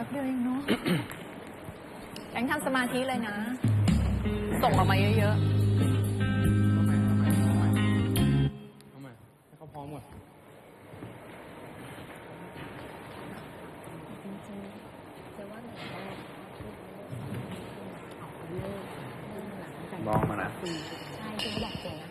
ป๊บเดียวเองเนาะแบงค์ทำสมาธิเลยนะ ส่งออกมาเยอะเอาใหม่เอาใหม่เอาใหม่เอาใหม่ให้เขาพร้อมก่อนจริงๆจะว่าหนูได้เลิกเรื่องหลังกันลองมานะปีใช่ที่เขาบอกเจนะ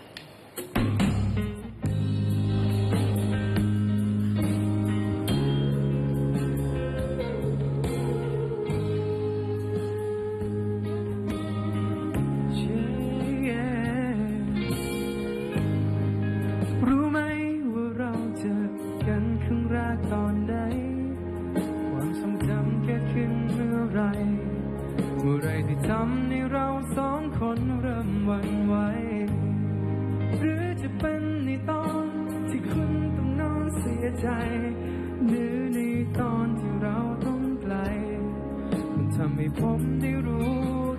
ให้ผมได้รู้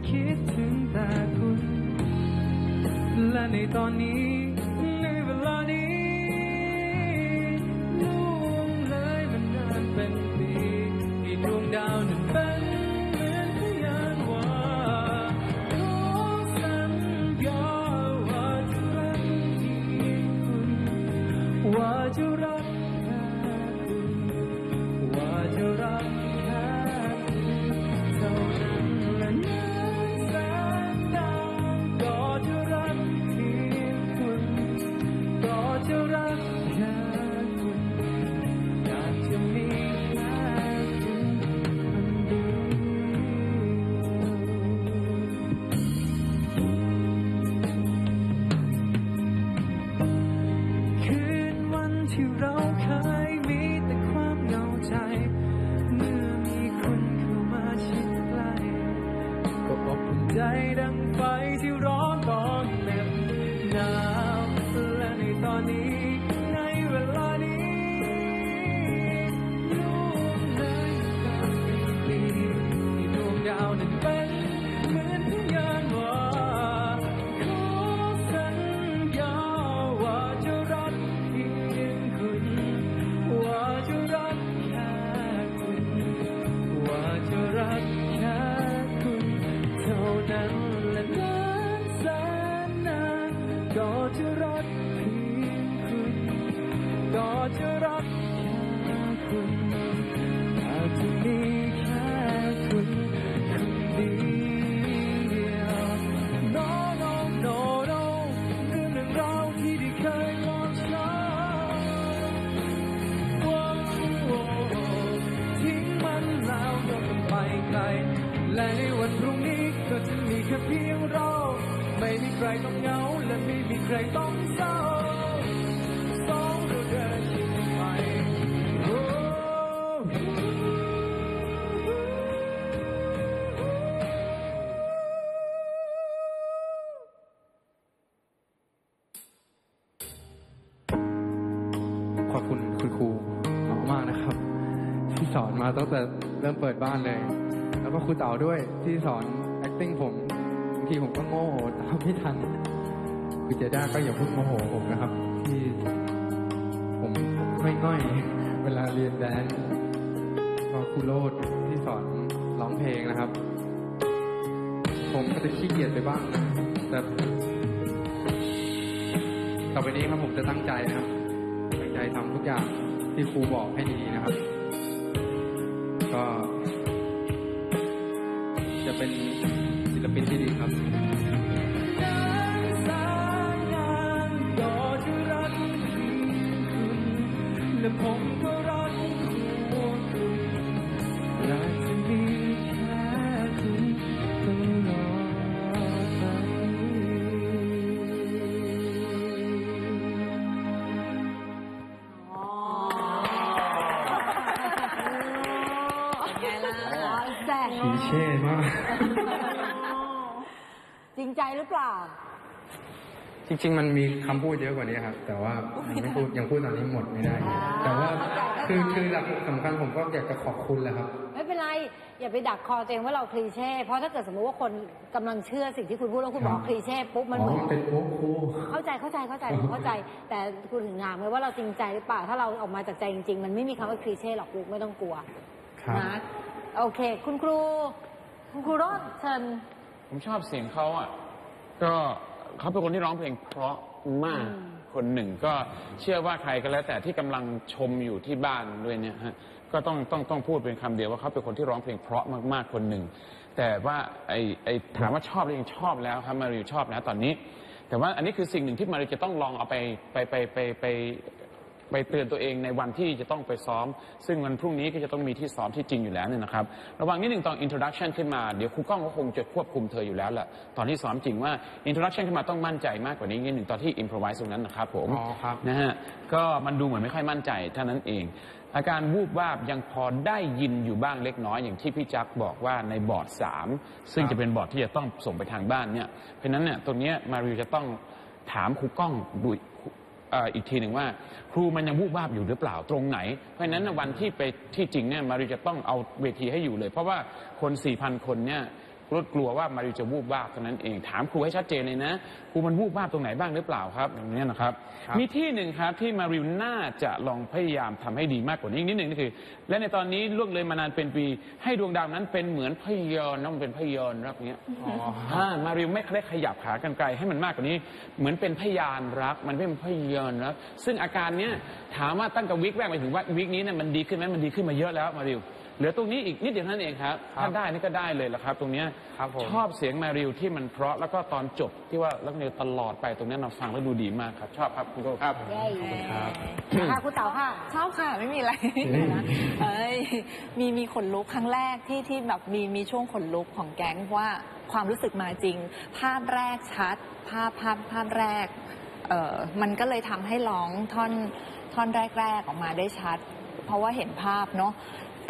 คิดถึงแต่คุณ และในตอนนี้ในเวลานี้ล่วงเลยมันนานเป็นปีที่ดวงดาวนั้นเป็นเหมือนพยานว่าขอสัญญาว่าจะรักที่คุณว่าจะรัก รักเพียงคุณก็จะรักแค่คุณอาจจะมีแค่คุณคนเดียว No no no no เรื่องราวที่ได้เคยลองช้ำโอ้โอ้ทิ้งมันแล้วก็ต้องไปไกลและในวันพรุ่งนี้ก็จะมีแค่เพียงเรา ไม่มีใครต้องเหงา ใครต้องเศร้าสองเราเดินชิดไปโอ้ขอบคุณคุณครูมากๆนะครับ ที่สอนมาตั้งแต่เริ่มเปิดบ้านเลย แล้วก็ครูเต๋าด้วยที่สอน acting ผมบางทีผมก็โง่ตามไม่ทัน คุณเจด้าก็อย่าเพูดโมโหผมนะครับ ที่ผมไม่ง่อยเวลาเรียนแดนซ์ก็ครูโรดที่สอนร้องเพลงนะครับ ผมก็จะขี้เกียจไปบ้างนะแต่ต่อไปนี้ครับผมจะตั้งใจนะครับ ตั้งใจทำทุกอย่างที่ครูบอกให้ดีนะครับ ก็ จะเป็นศิลปินที่ดีครับ และผมก็รักคุณอยากจะมีแค่คุณตลอดไปอ๋อๆเป็นไงล่ะแซ่คลีเช่มาก จริงใจหรือเปล่า จริง ๆ มันมีคำพูดเยอะกว่านี้ครับ แต่ว่ามันไม่พูดยังพูดตอนนี้หมดไม่ได้ แต่ว่าคือคือหลักสำคัญผมก็อยากจะขอบคุณแหละครับ ไม่เป็นไร อย่าไปดักคอตัวเองว่าเราคลีเช่ เพราะถ้าเกิดสมมติว่าคนกำลังเชื่อสิ่งที่คุณพูดแล้วคุณบอกคลีเช่ปุ๊บมันอ๋เหอมือนมันเป็นโอ้ครูเข้าใจเข้าใจเข้าใจผมเข้าใจ แต่คุณถึงถามไงว่าเราจริงใจหรือเปล่า ถ้าเราออกมาจากใจจริง ๆ มันไม่มีคำว่าคลีเช่หรอกลูกไม่ต้องกลัวครับ นะโอโอเค คุณครู คุณครูโรดเชิญผมชอบเสียงเขาอะ ก็ เขาเป็นคนที่ร้องเพลงเพราะมากอืมคนหนึ่งก็เชื่อว่าใครก็แล้ว แต่ที่กำลังชมอยู่ที่บ้านด้วยเนี่ยฮะก็ต้องต้องต้องพูดเป็นคำเดียวว่าเขาเป็นคนที่ร้องเพลงเพราะมากๆคนหนึ่ง แต่ว่าไอไอถามว่าชอบหรือยังชอบแล้วครับมาริวชอบแล้วตอนนี้ แต่ว่าอันนี้คือสิ่งหนึ่งที่มาริวจะต้องลองเอาไปไปไปไปไป ไปเตือนตัวเองในวันที่จะต้องไปซ้อม ซึ่งวันพรุ่งนี้ก็จะต้องมีที่ซ้อมที่จริงอยู่แล้วเนี่ยนะครับ ระหว่างนี้หนึ่งตอน introduction ขึ้นมา เดี๋ยวครูก้องก็คงจะควบคุมเธออยู่แล้วแหละตอนที่ซ้อมจริงว่า introduction ขึ้นมาต้องมั่นใจมากกว่านี้นิดหนึ่งตอนที่ improvise ตรงนั้นนะครับผมอ๋อครับ นะฮะก็มันดูเหมือนไม่ค่อยมั่นใจเท่านั้นเอง อาการวูบวาบยังพอได้ยินอยู่บ้างเล็กน้อย อย่างที่พี่จักบอกว่าในบอร์ด 3 ซึ่งจะเป็นบอร์ดที่จะต้องส่งไปทางบ้านเนี่ยเพราะฉะนั้นเนี่ยตรงเนี้ยมาริวจะต้องถามครูก้องดู เอ่ออีกทีหนึ่งว่า ครูมันยังวูบวาบอยู่หรือเปล่าตรงไหน เพราะฉะนั้นน่ะวันที่ไปที่จริงเนี่ยมารีจะต้องเอาเวทีให้อยู่เลย เพราะว่าคน 4,000 คนเนี่ย รถกลัวว่ามาริวจะวูบวาบเท่านั้นเอง ถามครูให้ชัดเจนเลยนะครูมันวูบวาบตรงไหนบ้างหรือเปล่าครับอย่างนี้ยนะครับครับ มีที่หนึ่งครับที่มาริวน่าจะลองพยายามทำให้ดีมากกว่านี้อีกนิดหนึ่งก็คือ และในตอนนี้ล่วงเลยมานานเป็นปี ให้ดวงดาวนั้นเป็นเหมือนพยนต์นะมันเป็นพยนต์รักเนี้ยอ๋ออ่ามาริวไม่ได้ขยับขากันไกลให้มันมากกว่านี้ เหมือนเป็นพยานรัก มันไม่เป็นพยนต์รักซึ่งอาการเนี้ยถามว่าตั้งแต่วิกแรกไปถึงว่าวิกนี้เนี่ยมันดีขึ้นไหมมันดีขึ้นมาเยอะแล้วมาริว เหลือตรงนี้อีกนิดเดียวเท่านั้นเองครับครับถ้าได้นี่ก็ได้เลยละครับ ตรงเนี้ยครับผม ชอบเสียงมาริวที่มันเพราะแล้วก็ตอนจบที่ว่าแล้วเนี่ยตลอดไปตรงเนี้ยเราฟังแล้วดูดีมากครับ ชอบครับคุณโก้ครับ เย้ครับค่ะคุณเต๋าค่ะ ชอบค่ะ ไม่มีอะไรนะเอ้ยมีมีขนลุกครั้งแรกที่ที่แบบมีมีช่วงขนลุกของแก๊งเพราะว่าความรู้สึกมาจริง ภาพแรกชัด ภาพภาพภาพแรกเออมันก็เลยทำให้ร้องท่อนท่อนแรก ๆ ออกมาได้ชัด เพราะว่าเห็นภาพเนาะ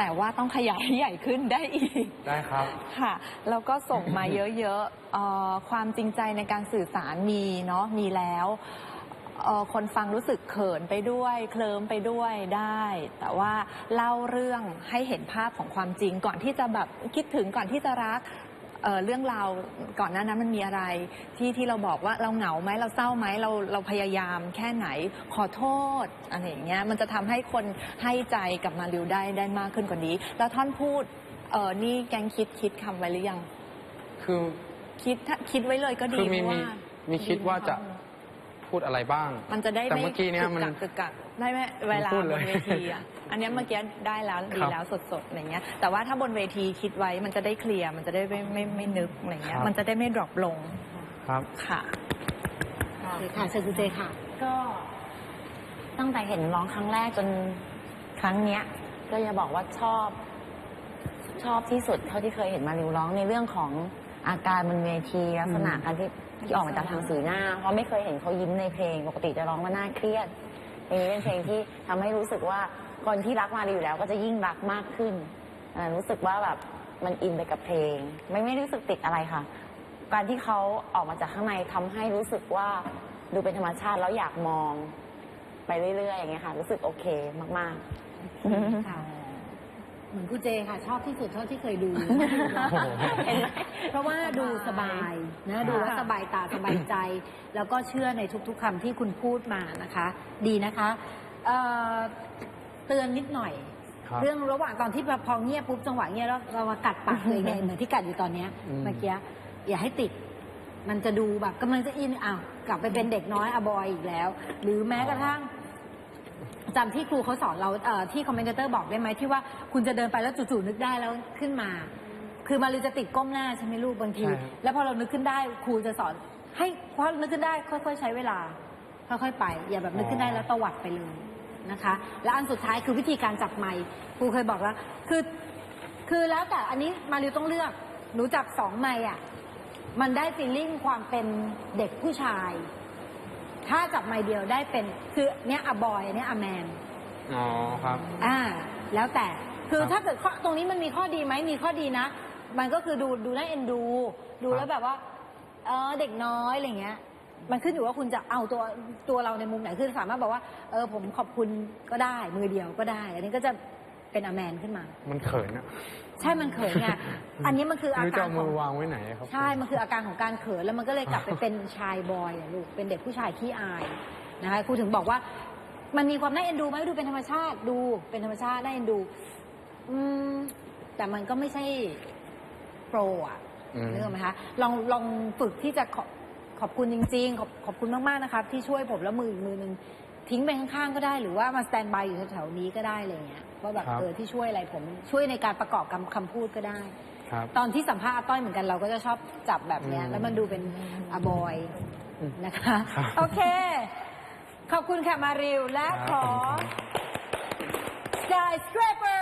แต่ว่าต้องขยายให้ใหญ่ขึ้นได้อีก ได้ครับ ค่ะ แล้วก็ส่งมาเยอะๆเอ่อความจริงใจในการสื่อสารมีเนาะมีแล้วเอ่อคนฟังรู้สึกเขินไปด้วย เคลิ้มไปด้วยได้ แต่ว่าเล่าเรื่องให้เห็นภาพของความจริงก่อนที่จะแบบคิดถึงก่อนที่จะรัก เอ่อเรื่องราวก่อนหน้านั้นมันมีอะไร ที่ที่เราบอกว่าเราเหงาไหมเราเศร้าไหมเราเราพยายามแค่ไหนขอโทษอะไรอย่างเงี้ยมันจะทำให้คนให้ใจกับมาริวได้ได้มากขึ้นกว่านี้ แล้วท่อนพูดเออนี่แกงคิดคิดคำไว้หรือยัง คือ คิดถ้าคิดไว้เลยก็ดีคือมีเพราะมีว่ามีคิดว่าจะ พูดอะไรบ้าง มันจะได้แต่ไม่เมื่อกี้เนี่ยมันกึกกักกึกกักได้ไหมเวลาพูดบเลยนเวทีอะอันเนี้ยเมื่อกี้ได้แล้วดีครับแล้วสดๆอะไรเงี้ย แต่ว่าถ้าบนเวทีคิดไว้มันจะได้เคลียร์มันจะได้ไม่ไม่ไม่นึกอะไรเงี้ยครับ มันจะได้ไม่ดรอปลงครับ ค่ะโอเคค่ะเชิญคุณเจค่ะ ก็ตั้งแต่เห็นร้องครั้งแรกจนครั้งเนี้ย ก็จะบอกว่าชอบ ชอบที่สุดเท่าที่เคยเห็นมาริวร้องในเรื่องของ อาการบนเวทีลักษณะการที่ที่ออกมาจากทางสีหน้า เพราะไม่เคยเห็นเขายิ้มในเพลง ปกติจะร้องว่าน่าเครียดเพลงนี้เป็นเพลงที่ทำให้รู้สึกว่าคนที่รักมาริวอยู่แล้วก็จะยิ่งรักมากขึ้นอ่ารู้สึกว่าแบบมันอินไปกับเพลง ไม่ไม่รู้สึกติดอะไรค่ะ การที่เขาออกมาจากข้างในทำให้รู้สึกว่าดูเป็นธรรมชาติแล้วอยากมอง ไปเรื่อยๆอย่างเงี้ยค่ะ รู้สึกโอเคมากๆค่ะเหมือนคุณเจค่ะ ชอบที่สุดเท่าที่เคยดูเห็นไหมเพราะว่าดู สบายนะดูแล้วสบายตาสบายใจ แล้วก็เชื่อในทุกๆคำที่คุณพูดมานะคะ ดีนะคะเอ่อเตือนนิดหน่อยครับเรื่องระหว่างตอนที่พอเงียบปุ๊บจังหวะเงียบแล้วเรามากัดปากตัวเองไงเหมือนที่กัดอยู่ตอนเนี้ยอืมเมื่อกี้อย่าให้ติดมันจะดูแบบกำลังจะอินอ้าวกลับไปเป็นเด็กน้อยอบอยอีกแล้ว หรือแม้กระทั่งจำที่ครูเขาสอนเราเอ่อที่คอมเมนเตอร์บอกได้ไหมที่ว่าคุณจะเดินไปแล้วจู่ๆนึกได้แล้วขึ้นมา คือมาริจะติดก้มหน้าใช่ไหมลูกบางที ใช่ครับ แล้วพอเรานึกขึ้นได้ครูจะสอน ให้พอนึกขึ้นได้ค่อย ๆ ใช้เวลา ค่อยๆไป อย่าแบบนึกขึ้นได้แล้วตวัดไปเลยนะคะ และอันสุดท้ายคือวิธีการจับไมค์ครูเคยบอกแล้ว คือ คือแล้วแต่อันนี้มาริวต้องเลือกหนูจับสองไมค์อะมันได้ฟีลลิ่งความเป็นเด็กผู้ชาย ถ้าจับไมค์เดียวได้เป็นคือเนี้ยอะบอยเนี้ยอะแมน อ๋อครับ อ่า แล้วแต่คือครับถ้าเกิดข้อตรงนี้มันมีข้อดีไหมมีข้อดีนะ มันก็คือดูดูน่าเอ็นดู ดูครับแล้วแบบว่า เออเด็กน้อยอะไรเงี้ย มันขึ้นอยู่ว่าคุณจะเอาตัวตัวเราในมุมไหนคือสามารถบอกว่าเออผมขอบคุณก็ได้ มือเดียวก็ได้ อันนี้ก็จะเป็นอแมนขึ้นมา มันเขินอะใช่มันเขินไงอันนี้มันคืออาไม่รู้จะการเอาขมืองอวางไว้ไหนครับ ใช่มันคืออาการของการเขินแล้วมันก็เลยกลับไปเป็นชายบอยอะลูกเป็นเด็กผู้ชายขี้อายนะคะครูถึงบอกว่า มันมีความน่าเอ็นดูไหมดูเป็นธรรมชาติดูเป็นธรรมชาติน่าเอ็นดู อืมแต่มันก็ไม่ใช่ โปรอะอืมนึกออกไหมคะลองลองฝึกที่จะขอขอบคุณจริง ๆ ขอบขอบคุณมากๆนะครับที่ช่วยผมแล้วมืออีกมือหนึ่งทิ้งไปข้างๆก็ได้หรือว่ามาสแตนบายอยู่แถวๆนี้ก็ได้อะไรเงี้ยว่าแบบครับ เออที่ช่วยอะไรผมช่วยในการประกอบคำคำพูดก็ได้ ครับ ตอนที่สัมภาษณ์อาต้อยเหมือนกันเราก็จะชอบจับแบบเนี้ย อืมแล้วมันดูเป็นอบอยนะคะ ครับ โอเค ขอบคุณค่ะมาริวและครับขอขอบคุณครับ Skyscraper